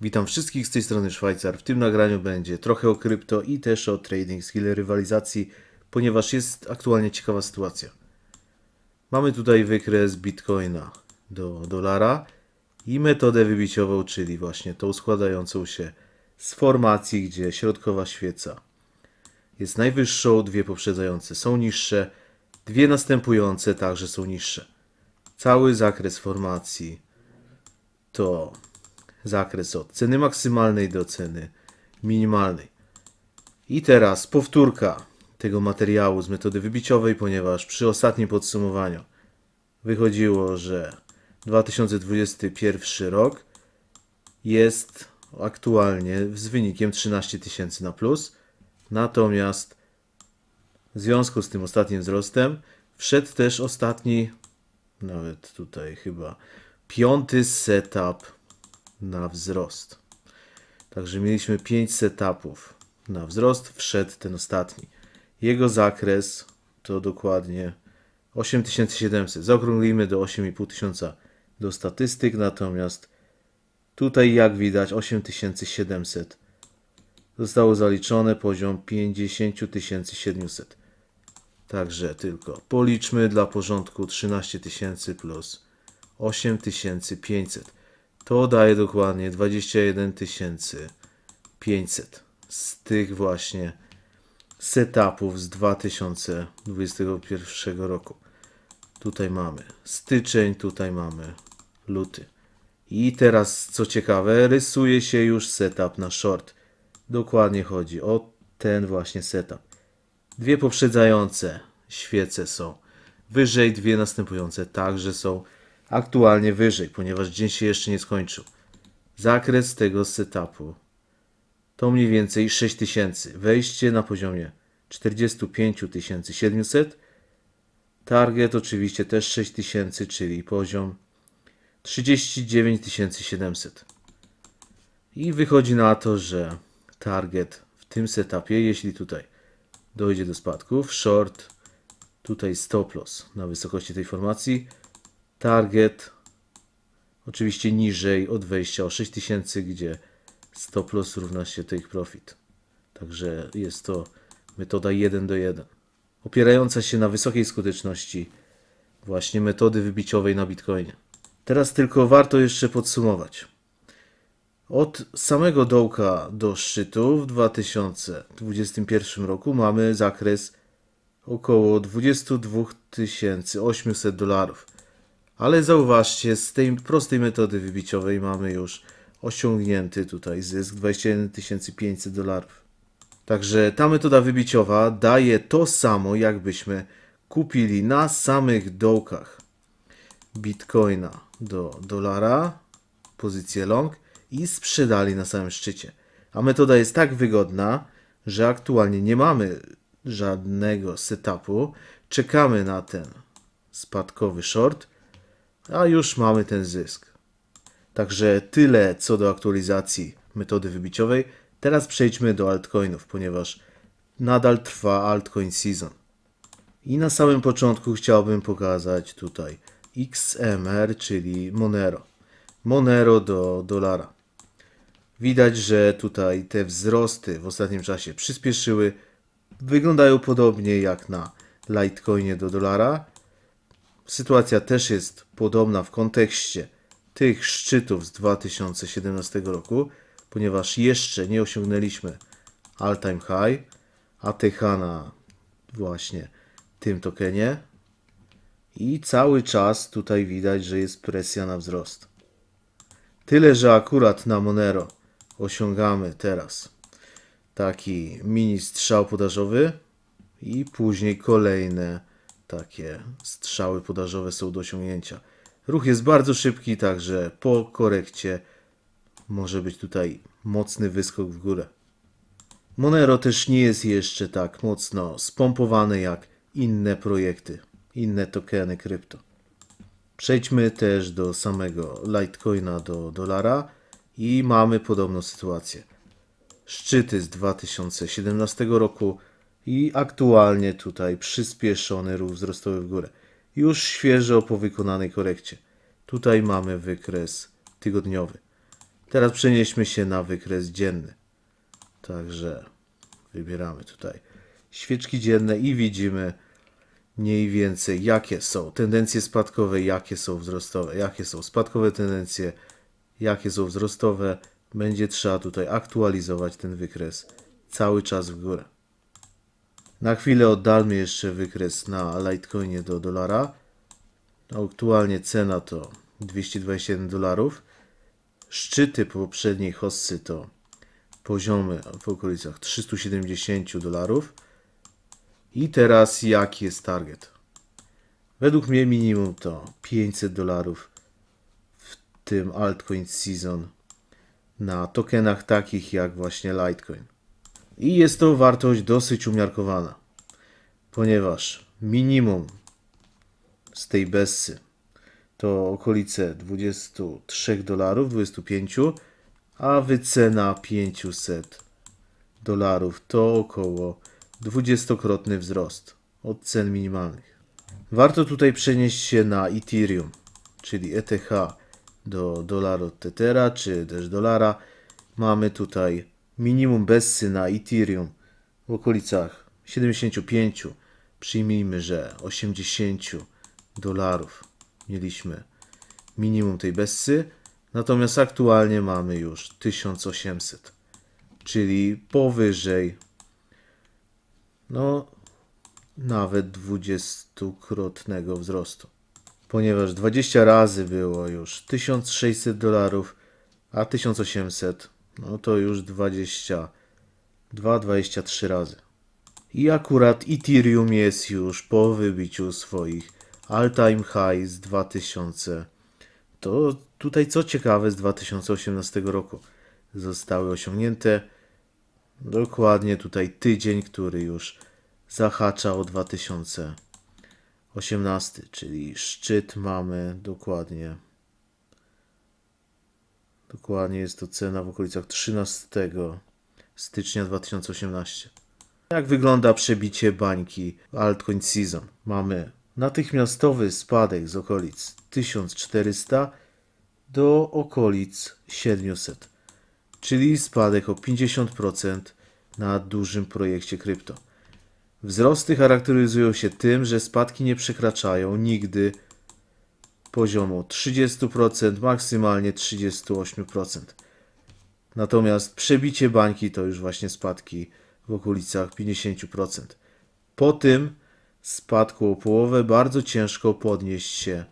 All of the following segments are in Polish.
Witam wszystkich z tej strony Szwajcar. W tym nagraniu będzie trochę o krypto i też o trading skill rywalizacji, ponieważ jest aktualnie ciekawa sytuacja. Mamy tutaj wykres bitcoina do dolara i metodę wybiciową, czyli właśnie tą składającą się z formacji, gdzie środkowa świeca jest najwyższą, dwie poprzedzające są niższe, dwie następujące także są niższe. Cały zakres formacji to zakres od ceny maksymalnej do ceny minimalnej. I teraz powtórka tego materiału z metody wybiciowej, ponieważ przy ostatnim podsumowaniu wychodziło, że 2021 rok jest aktualnie z wynikiem 13 tysięcy na plus, natomiast w związku z tym ostatnim wzrostem wszedł też ostatni, nawet tutaj chyba piąty setup na wzrost. Także mieliśmy 5 setupów na wzrost, wszedł ten ostatni. Jego zakres to dokładnie 8700. Zaokrąglimy do 8500 do statystyk, natomiast tutaj jak widać 8700 zostało zaliczone poziom 50700. Także tylko policzmy dla porządku 13 tysięcy plus 8500. To daje dokładnie 21 500 z tych właśnie setupów z 2021 roku. Tutaj mamy styczeń, tutaj mamy luty. I teraz, co ciekawe, rysuje się już setup na short. Dokładnie chodzi o ten właśnie setup. Dwie poprzedzające świece są wyżej, dwie następujące także są aktualnie wyżej, ponieważ dzień się jeszcze nie skończył. Zakres tego setupu to mniej więcej 6000. Wejście na poziomie 45 700. Target oczywiście też 6000, czyli poziom 39 700. I wychodzi na to, że target w tym setupie, jeśli tutaj dojdzie do spadków, short, tutaj stop loss na wysokości tej formacji, target oczywiście niżej od wejścia o 6000, gdzie stop loss równa się take profit. Także jest to metoda 1 do 1. Opierająca się na wysokiej skuteczności właśnie metody wybiciowej na Bitcoinie. Teraz tylko warto jeszcze podsumować. Od samego dołka do szczytu w 2021 roku mamy zakres około 22 800 dolarów. Ale zauważcie, z tej prostej metody wybiciowej mamy już osiągnięty tutaj zysk 21 500 dolarów. Także ta metoda wybiciowa daje to samo, jakbyśmy kupili na samych dołkach bitcoina do dolara, pozycję long i sprzedali na samym szczycie. A metoda jest tak wygodna, że aktualnie nie mamy żadnego setupu, czekamy na ten spadkowy short, a już mamy ten zysk. Także tyle co do aktualizacji metody wybiciowej. Teraz przejdźmy do altcoinów, ponieważ nadal trwa altcoin season. I na samym początku chciałbym pokazać tutaj XMR, czyli Monero. Monero do dolara. Widać, że tutaj te wzrosty w ostatnim czasie przyspieszyły. Wyglądają podobnie jak na Litecoinie do dolara. Sytuacja też jest podobna w kontekście tych szczytów z 2017 roku, ponieważ jeszcze nie osiągnęliśmy all-time high ATH na właśnie tym tokenie. I cały czas tutaj widać, że jest presja na wzrost. Tyle, że akurat na Monero osiągamy teraz taki mini strzał podażowy i później kolejne takie strzały podażowe są do osiągnięcia. Ruch jest bardzo szybki, także po korekcie może być tutaj mocny wyskok w górę. Monero też nie jest jeszcze tak mocno spompowane jak inne projekty, inne tokeny krypto. Przejdźmy też do samego Litecoina do dolara i mamy podobną sytuację. Szczyty z 2017 roku i aktualnie tutaj przyspieszony ruch wzrostowy w górę. Już świeżo po wykonanej korekcie. Tutaj mamy wykres tygodniowy. Teraz przenieśmy się na wykres dzienny. Także wybieramy tutaj świeczki dzienne i widzimy mniej więcej jakie są tendencje spadkowe, jakie są wzrostowe, jakie są spadkowe tendencje, jakie są wzrostowe. Będzie trzeba tutaj aktualizować ten wykres cały czas w górę. Na chwilę oddalmy jeszcze wykres na Litecoinie do dolara. Aktualnie cena to 221 dolarów. Szczyty poprzedniej hossy to poziomy w okolicach 370 dolarów. I teraz jaki jest target? Według mnie minimum to 500 dolarów w tym altcoin season na tokenach takich jak właśnie Litecoin. I jest to wartość dosyć umiarkowana, ponieważ minimum z tej Bessy to okolice 23 dolarów, 25, a wycena 500 dolarów to około 20-krotny wzrost od cen minimalnych. Warto tutaj przenieść się na Ethereum, czyli ETH do dolaru Tetera, czy też dolara. Mamy tutaj minimum Bessy na Ethereum w okolicach 75, przyjmijmy, że 80 dolarów mieliśmy minimum tej Bessy, natomiast aktualnie mamy już 1800, czyli powyżej no nawet 20-krotnego wzrostu. Ponieważ 20 razy było już 1600 dolarów, a 1800 no to już 22-23 razy. I akurat Ethereum jest już po wybiciu swoich all-time high z 2000. To tutaj co ciekawe z 2018 roku zostały osiągnięte. Dokładnie tutaj tydzień, który już zahacza o 2018, czyli szczyt mamy dokładnie. Dokładnie jest to cena w okolicach 13 stycznia 2018. Jak wygląda przebicie bańki altcoin season? Mamy natychmiastowy spadek z okolic 1400 do okolic 700 czyli spadek o 50% na dużym projekcie krypto. Wzrosty charakteryzują się tym, że spadki nie przekraczają nigdy poziomu 30%, maksymalnie 38%. Natomiast przebicie bańki to już właśnie spadki w okolicach 50%. Po tym spadku o połowę bardzo ciężko podnieść się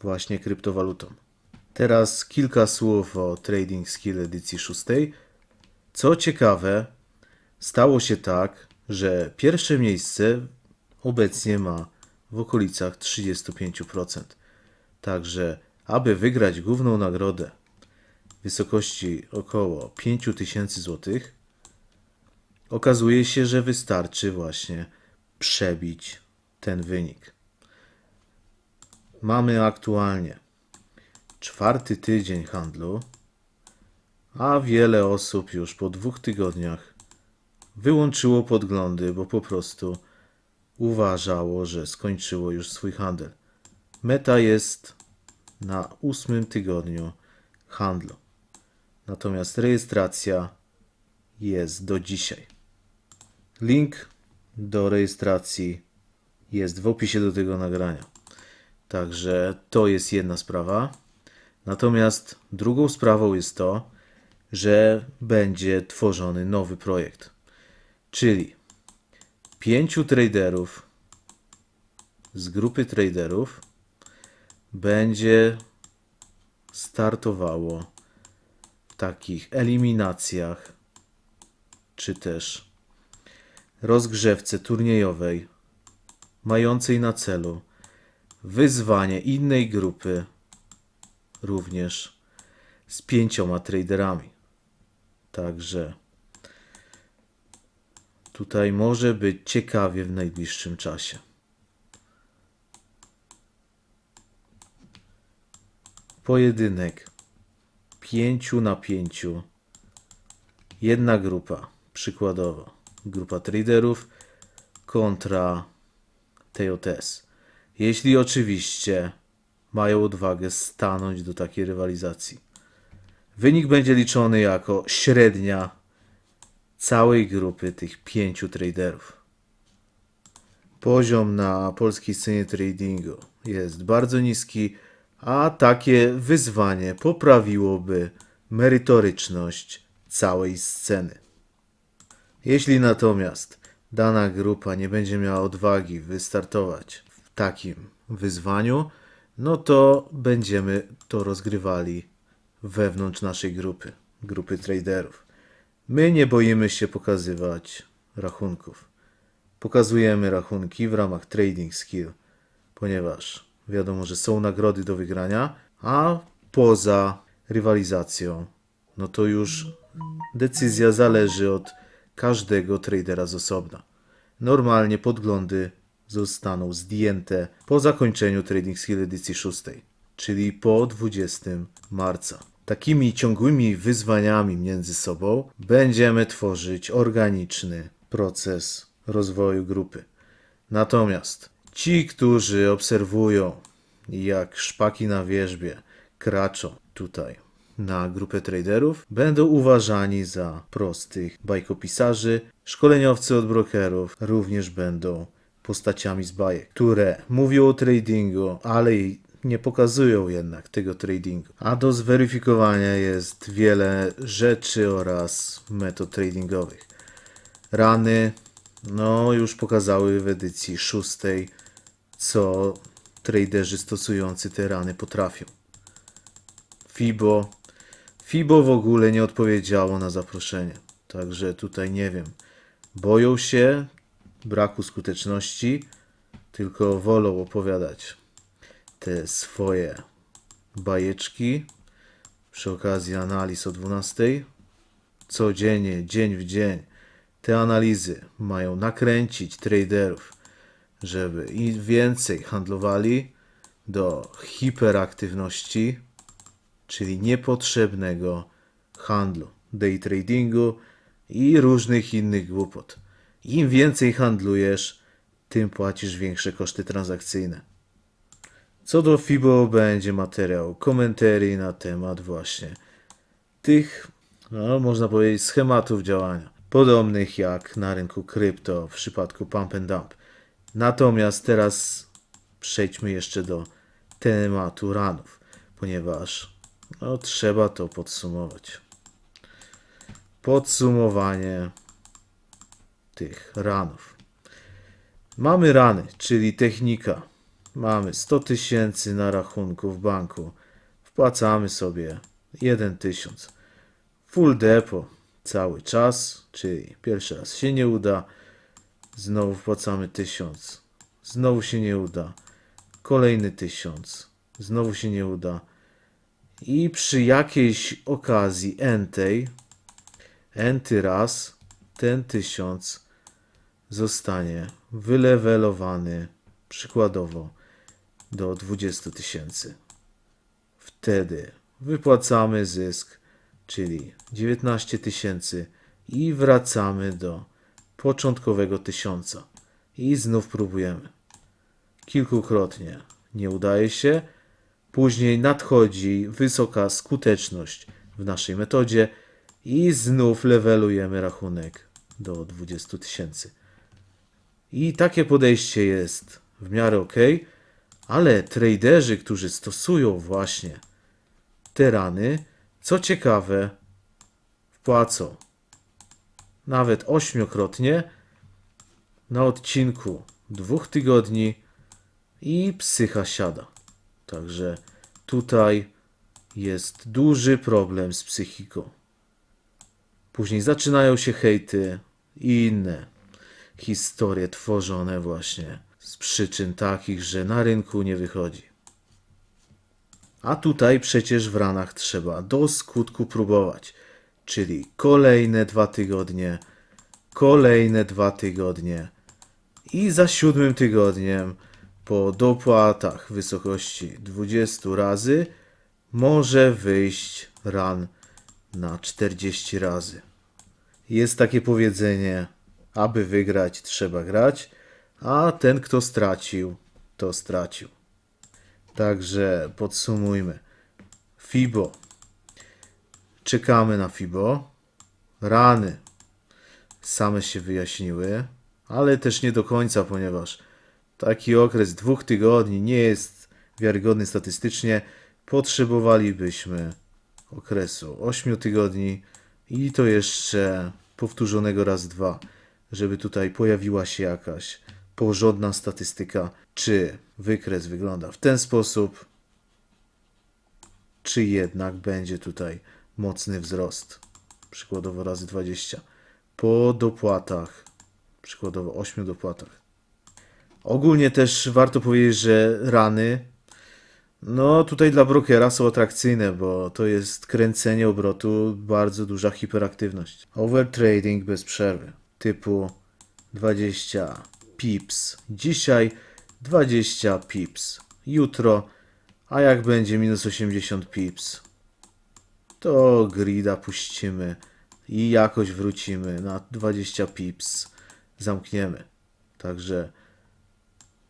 właśnie kryptowalutą. Teraz kilka słów o Trading Skill edycji 6. Co ciekawe, stało się tak, że pierwsze miejsce obecnie ma w okolicach 35%. Także, aby wygrać główną nagrodę w wysokości około 5000 zł, okazuje się, że wystarczy właśnie przebić ten wynik. Mamy aktualnie czwarty tydzień handlu, a wiele osób już po dwóch tygodniach wyłączyło podglądy, bo po prostu uważało, że skończyło już swój handel. Meta jest na ósmym tygodniu handlu. Natomiast rejestracja jest do dzisiaj. Link do rejestracji jest w opisie do tego nagrania. Także to jest jedna sprawa. Natomiast drugą sprawą jest to, że będzie tworzony nowy projekt. Czyli pięciu traderów z grupy traderów będzie startowało w takich eliminacjach czy też rozgrzewce turniejowej mającej na celu wyzwanie innej grupy również z pięcioma traderami. Także tutaj może być ciekawie w najbliższym czasie. Pojedynek pięciu na pięciu. Jedna grupa, przykładowo grupa traderów kontra TOTS. Jeśli oczywiście mają odwagę stanąć do takiej rywalizacji. Wynik będzie liczony jako średnia całej grupy tych pięciu traderów. Poziom na polskiej scenie tradingu jest bardzo niski, a takie wyzwanie poprawiłoby merytoryczność całej sceny. Jeśli natomiast dana grupa nie będzie miała odwagi wystartować w takim wyzwaniu, no to będziemy to rozgrywali wewnątrz naszej grupy, grupy traderów. My nie boimy się pokazywać rachunków. Pokazujemy rachunki w ramach Trading Skill, ponieważ wiadomo, że są nagrody do wygrania, a poza rywalizacją, no to już decyzja zależy od każdego tradera z osobna. Normalnie podglądy zostaną zdjęte po zakończeniu Trading Skill edycji 6, czyli po 20 marca. Takimi ciągłymi wyzwaniami między sobą będziemy tworzyć organiczny proces rozwoju grupy. Natomiast ci, którzy obserwują, jak szpaki na wierzbie kraczą tutaj na grupę traderów, będą uważani za prostych bajkopisarzy. Szkoleniowcy od brokerów również będą postaciami z bajek, które mówią o tradingu, ale nie pokazują jednak tego tradingu. A do zweryfikowania jest wiele rzeczy oraz metod tradingowych. Rany, no już pokazały w edycji szóstej, co traderzy stosujący te rany potrafią. Fibo. Fibo w ogóle nie odpowiedziało na zaproszenie. Także tutaj nie wiem. Boją się braku skuteczności, tylko wolą opowiadać te swoje bajeczki przy okazji analiz o 12. Codziennie, dzień w dzień. Te analizy mają nakręcić traderów, żeby i więcej handlowali do hiperaktywności, czyli niepotrzebnego handlu, day tradingu i różnych innych głupot. Im więcej handlujesz, tym płacisz większe koszty transakcyjne. Co do FIBO będzie materiał, komentarii na temat właśnie tych, no, można powiedzieć, schematów działania, podobnych jak na rynku krypto w przypadku pump and dump. Natomiast teraz przejdźmy jeszcze do tematu ranów, ponieważ no, trzeba to podsumować. Podsumowanie tych ranów. Mamy rany, czyli technika. Mamy 100 tysięcy na rachunku w banku. Wpłacamy sobie 1 tysiąc. Full depo cały czas, czyli pierwszy raz się nie uda. Znowu wpłacamy 1000. Znowu się nie uda. Kolejny 1000. Znowu się nie uda. I przy jakiejś okazji entej, enty raz, ten 1000 zostanie wylewelowany przykładowo do 20 tysięcy. Wtedy wypłacamy zysk, czyli 19 tysięcy i wracamy do początkowego tysiąca. I znów próbujemy. Kilkukrotnie nie udaje się, później nadchodzi wysoka skuteczność w naszej metodzie i znów levelujemy rachunek do 20 tysięcy. I takie podejście jest w miarę ok, ale traderzy, którzy stosują właśnie te rany, co ciekawe, wpłacą nawet ośmiokrotnie na odcinku dwóch tygodni i psycha siada. Także tutaj jest duży problem z psychiką. Później zaczynają się hejty i inne historie tworzone właśnie z przyczyn takich, że na rynku nie wychodzi. A tutaj przecież w ranach trzeba do skutku próbować, czyli kolejne dwa tygodnie, kolejne dwa tygodnie i za siódmym tygodniem po dopłatach w wysokości 20 razy może wyjść ran na 40 razy. Jest takie powiedzenie, aby wygrać trzeba grać, a ten kto stracił, to stracił. Także podsumujmy. FIBO Czekamy na FIBO. Rany same się wyjaśniły, ale też nie do końca, ponieważ taki okres dwóch tygodni nie jest wiarygodny statystycznie. Potrzebowalibyśmy okresu 8 tygodni i to jeszcze powtórzonego raz dwa, żeby tutaj pojawiła się jakaś porządna statystyka, czy wykres wygląda w ten sposób, czy jednak będzie tutaj mocny wzrost, przykładowo razy 20, po dopłatach, przykładowo 8 dopłatach. Ogólnie też warto powiedzieć, że rany, no tutaj dla brokera są atrakcyjne, bo to jest kręcenie obrotu, bardzo duża hiperaktywność. Overtrading bez przerwy, typu 20 pips. Dzisiaj 20 pips. Jutro, a jak będzie minus 80 pips, to grida puścimy i jakoś wrócimy na 20 pips. Zamkniemy. Także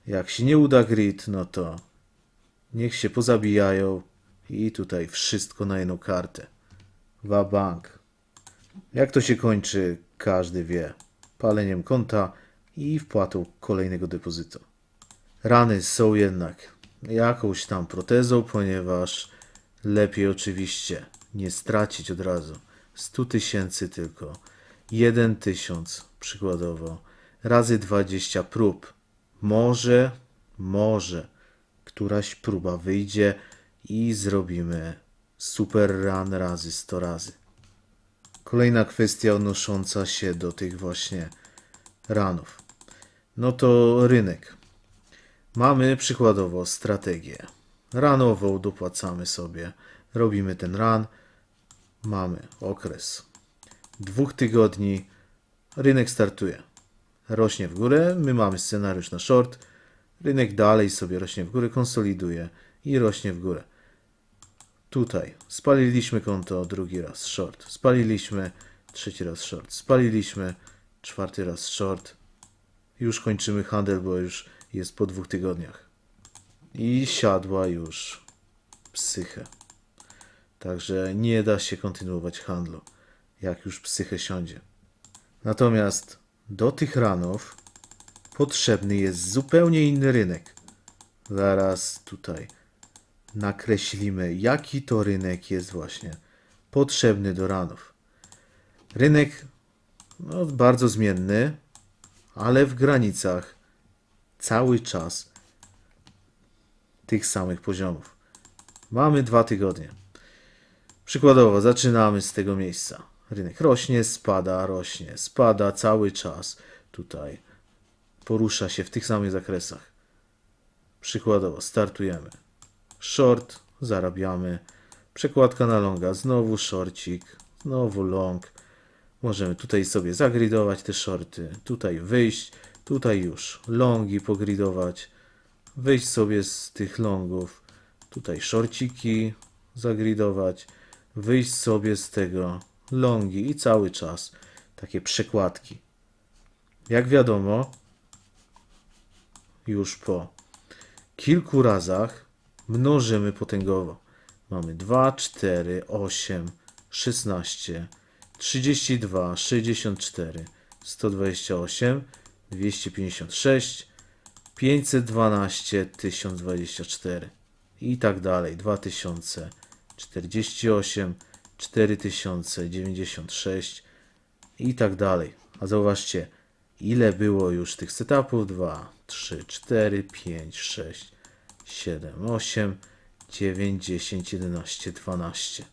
jak się nie uda grid, no to niech się pozabijają i tutaj wszystko na jedną kartę. Wa bank. Jak to się kończy, każdy wie. Paleniem konta i wpłatą kolejnego depozytu. Rany są jednak jakąś tam protezą, ponieważ lepiej oczywiście nie stracić od razu 100 tysięcy tylko 1 tysiąc przykładowo razy 20 prób. Może, może któraś próba wyjdzie i zrobimy super run razy 100 razy. Kolejna kwestia odnosząca się do tych właśnie ranów. No to rynek. Mamy przykładowo strategię. Ranową dopłacamy sobie, robimy ten ran. Mamy okres dwóch tygodni. Rynek startuje. Rośnie w górę. My mamy scenariusz na short. Rynek dalej sobie rośnie w górę, konsoliduje i rośnie w górę. Tutaj spaliliśmy konto drugi raz short. Spaliliśmy trzeci raz short. Spaliliśmy czwarty raz short. Już kończymy handel, bo już jest po dwóch tygodniach. I siadła już psychę. Także nie da się kontynuować handlu, jak już psychę siądzie. Natomiast do tych ranów potrzebny jest zupełnie inny rynek. Zaraz tutaj nakreślimy, jaki to rynek jest właśnie potrzebny do ranów. Rynek no, bardzo zmienny, ale w granicach cały czas tych samych poziomów. Mamy dwa tygodnie. Przykładowo, zaczynamy z tego miejsca. Rynek rośnie, spada, rośnie, spada cały czas. Tutaj porusza się w tych samych zakresach. Przykładowo, startujemy. Short, zarabiamy. Przekładka na longa, znowu shorcik, znowu long. Możemy tutaj sobie zagridować te shorty, tutaj wyjść, tutaj już longi pogridować, wyjść sobie z tych longów, tutaj shorciki zagridować, wyjść sobie z tego longi i cały czas takie przekładki. Jak wiadomo, już po kilku razach mnożymy potęgowo. Mamy 2, 4, 8, 16, 32, 64, 128, 256, 512, 1024 i tak dalej. 2048, 4096 i tak dalej. A zauważcie, ile było już tych setupów? 2, 3, 4, 5, 6, 7, 8, 9, 10, 11, 12.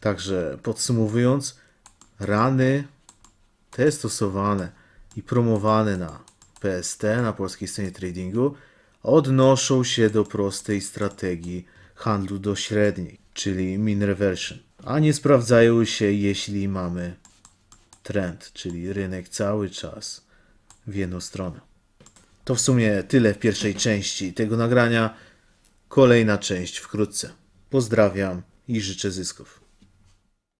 Także podsumowując, rany te stosowane i promowane na PST, na polskiej scenie tradingu, odnoszą się do prostej strategii handlu do średniej, czyli mean reversion, a nie sprawdzają się, jeśli mamy trend, czyli rynek cały czas w jedną stronę. To w sumie tyle w pierwszej części tego nagrania. Kolejna część wkrótce. Pozdrawiam i życzę zysków.